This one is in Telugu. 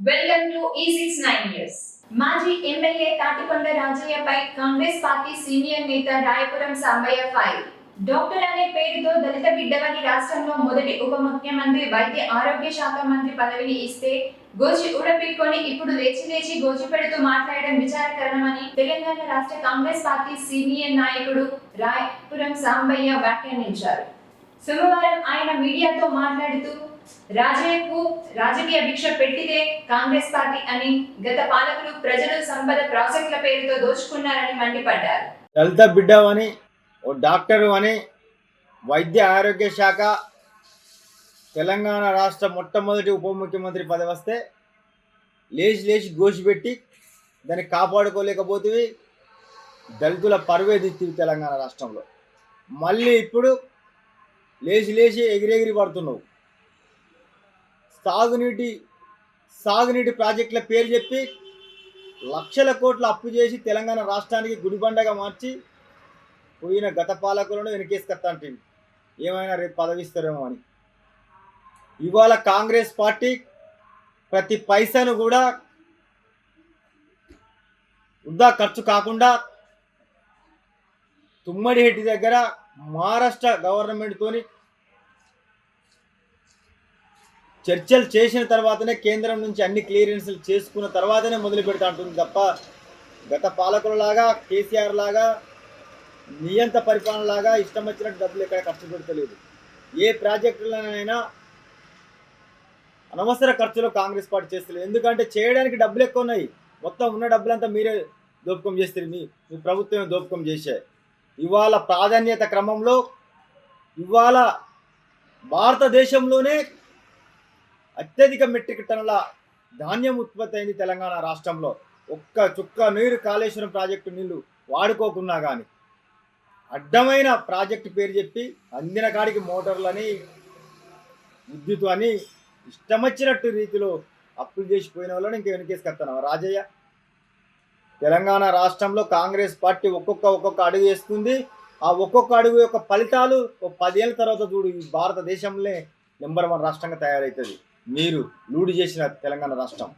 వెల్కమ్ టు ఈ సిక్స్ నైన్ న్యూస్ మాజీ ఎమ్మెల్యే తాటికొండ రాజయ్యపై కాంగ్రెస్ పార్టీ సీనియర్ నేత రాయపురం సాంబయ్య ఫైల్ డాక్టర్ అనే పేరుతో దళిత బిడ్డవని రాష్ట్రంలో మొదటి ఉప ముఖ్యమంత్రి వైద్య ఆరోగ్య శాఖ మంత్రి పదవిని ఇస్తే గోచి ఊడపీక్కొని ఇప్పుడు లేచి లేచి గోచి పెడుతూ మాట్లాడడం విచారకరణమని తెలంగాణ రాష్ట్ర కాంగ్రెస్ పార్టీ సీనియర్ నాయకుడు రాయపురం సాంబయ్య వ్యాఖ్యానించారు. సోమవారం ఆయన మీడియాతో మాట్లాడుతూ రాజయ్యకు రాజకీయ భిక్ష పెట్టిదే కాంగ్రెస్ పార్టీ అని గత పాలకులు ప్రజల సంపద ప్రాజెక్టుల పేరుతో దోచుకున్నారని మండిపడ్డారు. దళిత బిడ్డ అని ఓ డాక్టరు అని వైద్య ఆరోగ్య శాఖ తెలంగాణ రాష్ట్ర మొట్టమొదటి ఉప ముఖ్యమంత్రి పదవి వస్తే లేచి లేచి గోసిపెట్టి దాన్ని కాపాడుకోలేకపోతే దళితుల పరువేదిత్తివి తెలంగాణ రాష్ట్రంలో. మళ్ళీ ఇప్పుడు లేచి లేచి ఎగిరెగిరి పడుతున్నావు. సాగునీటి సాగునీటి ప్రాజెక్టుల పేరు చెప్పి లక్షల కోట్లు అప్పు చేసి తెలంగాణ రాష్ట్రానికి గుడిబండగా మార్చి పోయిన గత పాలకులను వెనకేసుకొస్తాంటి ఏమైనా రేపు పదవిస్తారేమో అని. ఇవాళ కాంగ్రెస్ పార్టీ ప్రతి పైసను కూడా వృధా ఖర్చు కాకుండా తుమ్మడిహెట్టి దగ్గర మహారాష్ట్ర గవర్నమెంట్తోని చర్చలు చేసిన తర్వాతనే కేంద్రం నుంచి అన్ని క్లియరెన్స్లు చేసుకున్న తర్వాతనే మొదలు పెడతా ఉంటుంది తప్ప గత పాలకులలాగా కేసీఆర్ లాగా నియంత పరిపాలనలాగా ఇష్టం వచ్చినట్టు డబ్బులు ఎక్కడ ఖర్చు పెడతలేదు. ఏ ప్రాజెక్టులనైనా అనవసర ఖర్చులు కాంగ్రెస్ పార్టీ చేస్తలేదు. ఎందుకంటే చేయడానికి డబ్బులు ఎక్కువ ఉన్నాయి. మొత్తం ఉన్న డబ్బులంతా మీరే దోపకం చేస్తారు. మీ మీ ప్రభుత్వమే దోపకం చేసే. ఇవాళ ప్రాధాన్యత క్రమంలో ఇవాళ భారతదేశంలోనే అత్యధిక మెట్రిక్ టన్నుల ధాన్యం ఉత్పత్తి అయింది తెలంగాణ రాష్ట్రంలో. ఒక్క చుక్క నీరు కాళేశ్వరం ప్రాజెక్టు నీళ్ళు వాడుకోకున్నా కానీ అడ్డమైన ప్రాజెక్టు పేరు చెప్పి అందిన కాడికి మోటార్లని విద్యుత్ అని ఇష్టమొచ్చినట్టు రీతిలో అప్పులు చేసిపోయిన వాళ్ళని ఇంకా వెనకేసుకొస్తున్నావు రాజయ్య తెలంగాణ రాష్ట్రంలో కాంగ్రెస్ పార్టీ ఒక్కొక్క ఒక్కొక్క అడుగు వేస్తుంది. ఆ ఒక్కొక్క అడుగు యొక్క ఫలితాలు ఒక పదేళ్ళ తర్వాత చూడు ఈ భారతదేశంలో నెంబర్ వన్ రాష్ట్రంగా తయారవుతుంది మీరు లూడి చేసిన తెలంగాణ రాష్ట్రం.